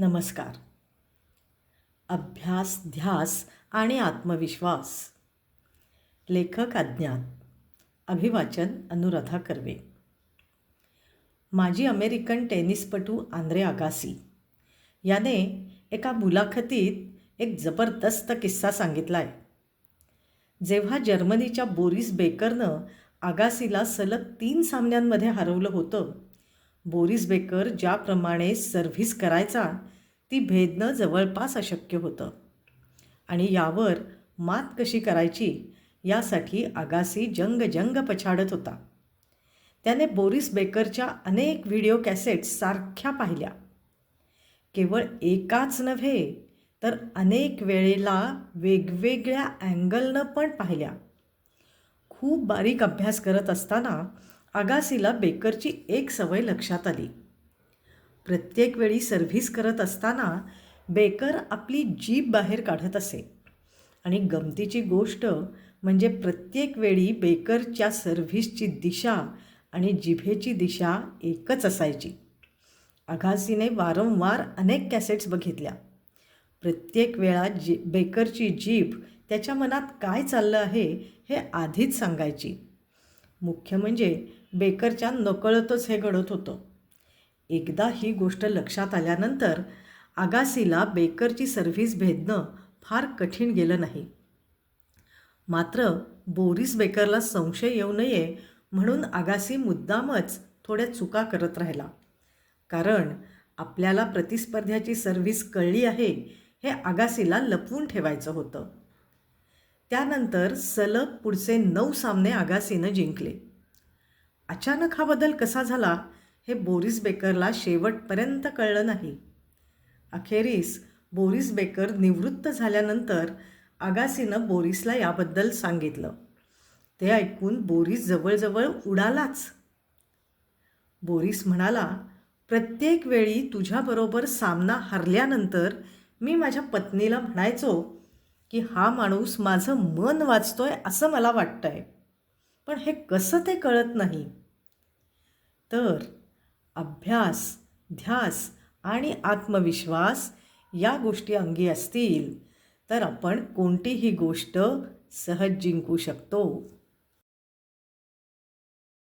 नमस्कार. अभ्यास ध्यास आणि आत्मविश्वास. लेखक अज्ञात. अभिवाचन अनुराधा कर्वे. माजी अमेरिकन टेनिसपटू आंद्रे आगासी याने एका मुलाखतीत एक जबरदस्त किस्सा सांगितला आहे जेव्हा जर्मनीच्या बोरिस बेकरनं आगासीला सलग तीन सामन्यांमध्ये हरवलं होतं बोरिस बेकर ज्याप्रमाणे सर्व्हिस करायचा ती भेदणं जवळपास अशक्य होतं. आणि यावर मात कशी करायची यासाठी आगासी जंग जंग पछाडत होता. त्याने बोरिस बेकरच्या अनेक व्हिडिओ कॅसेट्स सारख्या पाहिल्या. केवळ एकाच नव्हे तर अनेक वेळेला वेगवेगळ्या अँगलनं पण पाहिल्या. खूप बारीक अभ्यास करत असताना आगासीला बेकरची एक सवय लक्षात आली. प्रत्येक वेळी सर्व्हिस करत असताना बेकर आपली जीभ बाहेर काढत असे. आणि गमतीची गोष्ट म्हणजे प्रत्येक वेळी बेकरच्या सर्व्हिसची दिशा आणि जिभेची दिशा एकच असायची. आघासीने वारंवार अनेक कॅसेट्स बघितल्या. प्रत्येक वेळा जी बेकरची जीभ त्याच्या मनात काय चाललं आहे हे आधीच सांगायची. मुख्य म्हणजे बेकरच्या नकळतच हे घडत होतं. एकदा ही गोष्ट लक्षात आल्यानंतर आगासीला बेकरची सर्व्हिस भेदणं फार कठीण गेलं नाही. मात्र बोरिस बेकरला संशय येऊ नये म्हणून आगासी मुद्दामच थोड्या चुका करत राहिला. कारण आपल्याला प्रतिस्पर्ध्याची सर्व्हिस कळली आहे हे आगासीला लपवून ठेवायचं होतं. त्यानंतर सलग पुढचे नऊ सामने आगासीनं जिंकले. अचानक हा बदल कसा झाला हे बोरिस बेकरला शेवटपर्यंत कळलं नाही. अखेरीस बोरिस बेकर निवृत्त झाल्यानंतर आगासीनं बोरिसला याबद्दल सांगितलं. ते ऐकून बोरिस जवळजवळ उडालाच. बोरिस म्हणाला प्रत्येक वेळी तुझ्याबरोबर सामना हरल्यानंतर मी माझ्या पत्नीला म्हणायचो की हा माणूस माझं मन वाचतोय असं मला वाटतंय. पण हे कसं ते कळत नाही तर अभ्यास ध्यास आणि आत्मविश्वास या गोष्टी अंगी असतील तर आपण कोणतीही गोष्ट सहज जिंकू शकतो.